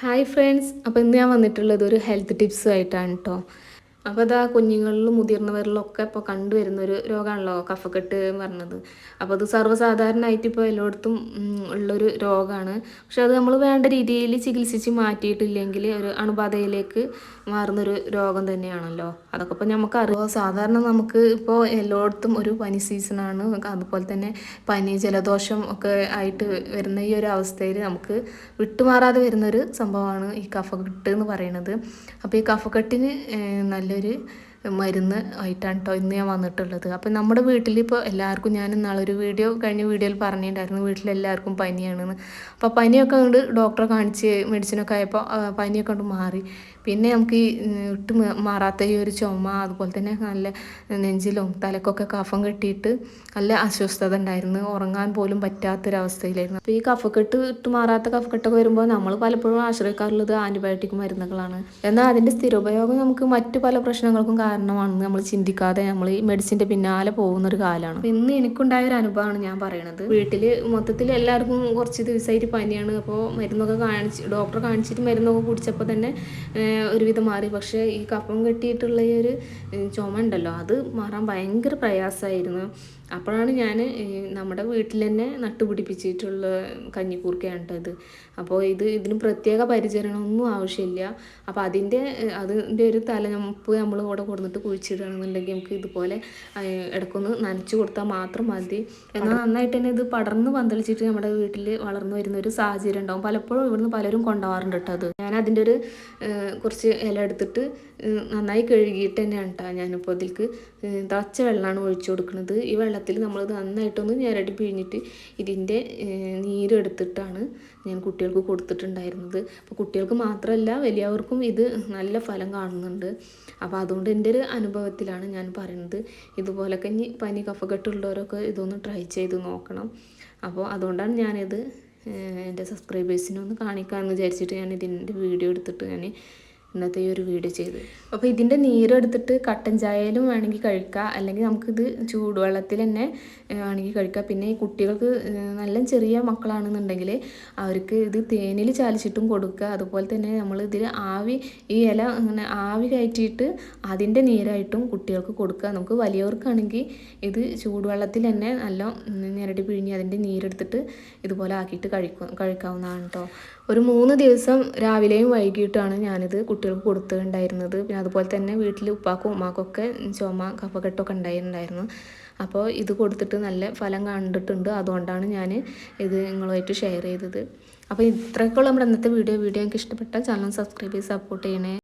Hi friends അപ്പോൾ ഇന്ന് ഞാൻ വന്നിട്ടുള്ളത് ഒരു ഹെൽത്ത് ടിപ്സും ആയിട്ടാണ് കേട്ടോ അപ്പോൾ അത് ആ കുഞ്ഞുങ്ങളിലും മുതിർന്നവരിലൊക്കെ ഇപ്പോൾ കണ്ടുവരുന്ന ഒരു രോഗമാണല്ലോ കഫക്കെട്ട് എന്ന് പറഞ്ഞത്. അപ്പോൾ അത് സർവസാധാരണമായിട്ട് ഇപ്പോൾ എല്ലായിടത്തും ഉള്ളൊരു രോഗമാണ്. പക്ഷെ അത് നമ്മൾ വേണ്ട രീതിയിൽ ചികിത്സിച്ച് മാറ്റിയിട്ടില്ലെങ്കിൽ ഒരു അണുബാധയിലേക്ക് മാറുന്നൊരു രോഗം തന്നെയാണല്ലോ. അതൊക്കെ ഇപ്പോൾ നമുക്ക് അറിയാം സാധാരണ നമുക്ക് ഇപ്പോൾ എല്ലായിടത്തും ഒരു പനി സീസണാണ്. അതുപോലെ തന്നെ പനി ജലദോഷം ഒക്കെ ആയിട്ട് വരുന്ന ഈ ഒരു അവസ്ഥയിൽ നമുക്ക് വിട്ടുമാറാതെ വരുന്നൊരു സംഭവമാണ് ഈ കഫക്കെട്ട് എന്ന് പറയുന്നത്. അപ്പോൾ ഈ കഫക്കെട്ടിന് ഏഹ്, നല്ലൊരു മരുന്ന് ആയിട്ടാണ് കേട്ടോ ഇന്ന് ഞാൻ വന്നിട്ടുള്ളത്. അപ്പം നമ്മുടെ വീട്ടിൽ ഇപ്പോൾ എല്ലാവർക്കും ഞാൻ ഇന്നാളൊരു വീഡിയോ കഴിഞ്ഞ വീഡിയോയിൽ പറഞ്ഞിട്ടുണ്ടായിരുന്നു. വീട്ടിലെല്ലാവർക്കും പനിയാണെന്ന്. അപ്പോൾ പനിയൊക്കെ കൊണ്ട് ഡോക്ടറെ കാണിച്ച് മെഡിസിനൊക്കെ ആയപ്പോൾ പനിയൊക്കെ കൊണ്ട് മാറി. പിന്നെ നമുക്ക് ഈ ഇട്ട് മാറാത്ത ഈ ഒരു ചുമ അതുപോലെ തന്നെ നല്ല നെഞ്ചിലും തലക്കൊക്കെ കഫം കെട്ടിയിട്ട് നല്ല അസ്വസ്ഥത ഉണ്ടായിരുന്നു. ഉറങ്ങാൻ പോലും പറ്റാത്തൊരവസ്ഥയിലായിരുന്നു. അപ്പോൾ ഈ കഫക്കെട്ട് ഇട്ട് മാറാത്ത കഫക്കെട്ടൊക്കെ വരുമ്പോൾ നമ്മൾ പലപ്പോഴും ആശ്രയിക്കാറുള്ളത് ആന്റിബയോട്ടിക് മരുന്നുകളാണ്. എന്നാൽ അതിന്റെ സ്ഥിരോപയോഗം നമുക്ക് മറ്റു പല പ്രശ്നങ്ങൾക്കും കാരണമാണെന്ന് നമ്മൾ ചിന്തിക്കാതെ നമ്മൾ ഈ മെഡിസിന്റെ പിന്നാലെ പോകുന്ന ഒരു കാലമാണ് ഇന്ന് എനിക്കുണ്ടായ ഒരു അനുഭവമാണ് ഞാൻ പറയണത്. വീട്ടിൽ മൊത്തത്തിൽ എല്ലാവർക്കും കുറച്ച് ദിവസമായിട്ട് പനിയാണ്. അപ്പോൾ മരുന്നൊക്കെ കാണിച്ച് ഡോക്ടർ കാണിച്ചിട്ട് മരുന്നൊക്കെ കുടിച്ചപ്പോൾ തന്നെ ഒരുവിധം മാറി. പക്ഷേ ഈ കഫം കെട്ടിയിട്ടുള്ള ഈ ഒരു ചുമ ഉണ്ടല്ലോ അത് മാറാൻ ഭയങ്കര പ്രയാസമായിരുന്നു. അപ്പോഴാണ് ഞാൻ നമ്മുടെ വീട്ടിൽ തന്നെ നട്ടുപിടിപ്പിച്ചിട്ടുള്ള കഞ്ഞിക്കൂർക്കയാണ് കേട്ടത് അപ്പോൾ ഇത് ഇതിന് പ്രത്യേക പരിചരണമൊന്നും ആവശ്യമില്ല. അപ്പോൾ അതിന്റെ അതിന്റെ ഒരു തലനപ്പ് നമ്മൾ ഇവിടെ കൊടുത്തിട്ട് കുഴിച്ചിടുകയാണെന്നുണ്ടെങ്കിൽ നമുക്ക് ഇതുപോലെ ഇടയ്ക്കൊന്ന് നനച്ചു കൊടുത്താൽ മാത്രം മതി. എന്നാൽ നന്നായിട്ട് തന്നെ ഇത് പടർന്ന് പന്തളിച്ചിട്ട് നമ്മുടെ വീട്ടിൽ വളർന്നു വരുന്ന ഒരു സാഹചര്യം ഉണ്ടാവും. പലപ്പോഴും ഇവിടുന്ന് പലരും കൊണ്ടുപോകാറുണ്ട് കേട്ടോ അത്. ഞാൻ അതിന്റെ ഒരു കുറച്ച് ഇല എടുത്തിട്ട് നന്നായി കഴുകിയിട്ട് തന്നെയാണ് കേട്ടോ ഞാനിപ്പോൾ ഇതിലേക്ക് തച്ച വെള്ളമാണ് ഒഴിച്ചു കൊടുക്കുന്നത്. ഈ വെള്ളത്തിൽ നമ്മൾ നന്നായിട്ടൊന്ന് ഞരടി പിഴിഞ്ഞിട്ട് ഇതിന്റെ നീരെടുത്തിട്ടാണ് ഞാൻ കുട്ടികൾക്ക് കൊടുത്തിട്ടുണ്ടായിരുന്നത്. അപ്പോൾ കുട്ടികൾക്ക് മാത്രമല്ല വലിയവർക്കും ഇത് നല്ല ഫലം കാണുന്നുണ്ട്. അപ്പോൾ അതുകൊണ്ട് എന്റെ ഒരു അനുഭവത്തിലാണ് ഞാൻ പറയുന്നത്. ഇതുപോലൊക്കെ ഇനി പനി കഫക്കെട്ടുള്ളവരൊക്കെ ഇതൊന്ന് ട്രൈ ചെയ്ത് നോക്കണം. അപ്പോൾ അതുകൊണ്ടാണ് ഞാനിത് എന്റെ സബ്സ്ക്രൈബേഴ്സിനൊന്ന് കാണിക്കാമെന്ന് വിചാരിച്ചിട്ട് ഞാൻ ഇതിന്റെ വീഡിയോ എടുത്തിട്ട് ഞാൻ ഇന്നത്തെ ഈ ഒരു വീഡിയോ ചെയ്ത്. അപ്പോൾ ഇതിന്റെ നീരെടുത്തിട്ട് കട്ടൻ ചായയിലും വേണമെങ്കിൽ കഴിക്കാം. അല്ലെങ്കിൽ നമുക്കിത് ചൂടുവെള്ളത്തിൽ തന്നെ വേണമെങ്കിൽ കഴിക്കാം. പിന്നെ ഈ കുട്ടികൾക്ക് നല്ല ചെറിയ മക്കളാണെന്നുണ്ടെങ്കിൽ അവർക്ക് ഇത് തേനിൽ ചാലിച്ചിട്ടും കൊടുക്കുക അതുപോലെ തന്നെ നമ്മൾ ഇതിൽ ആവി ഈ ഇല അങ്ങനെ ആവി കയറ്റിയിട്ട് അതിന്റെ നീരായിട്ടും കുട്ടികൾക്ക് കൊടുക്കുക നമുക്ക് വലിയവർക്കാണെങ്കിൽ ഇത് ചൂടുവെള്ളത്തിൽ തന്നെ നല്ല ഞെരടി പിഴിഞ്ഞ് അതിന്റെ നീരെടുത്തിട്ട് ഇതുപോലെ ആക്കിയിട്ട് കഴിക്കും കഴിക്കാവുന്നതാണ് കേട്ടോ ഒരു മൂന്ന് ദിവസം രാവിലെയും വൈകിട്ടാണ് ഞാനിത് കുട്ടികൾക്ക് കൊടുത്തിട്ടുണ്ടായിരുന്നത്. പിന്നെ അതുപോലെ തന്നെ വീട്ടിൽ ഉപ്പാക്കും ഉമ്മാക്കും ഒക്കെ ചുമ കഫക്കെട്ടൊക്കെ ഉണ്ടായിട്ടുണ്ടായിരുന്നു. അപ്പോൾ ഇത് കൊടുത്തിട്ട് നല്ല ഫലം കണ്ടിട്ടുണ്ട്. അതുകൊണ്ടാണ് ഞാൻ ഇത് നിങ്ങളുമായിട്ട് ഷെയർ ചെയ്തത്. അപ്പോൾ ഇത്രയൊക്കെയുള്ള നമ്മുടെ ഇന്നത്തെ വീഡിയോ വീഡിയോ എനിക്ക് ഇഷ്ടപ്പെട്ടാൽ ചാനൽ സബ്സ്ക്രൈബ് ചെയ്ത് സപ്പോർട്ട് ചെയ്യണേ.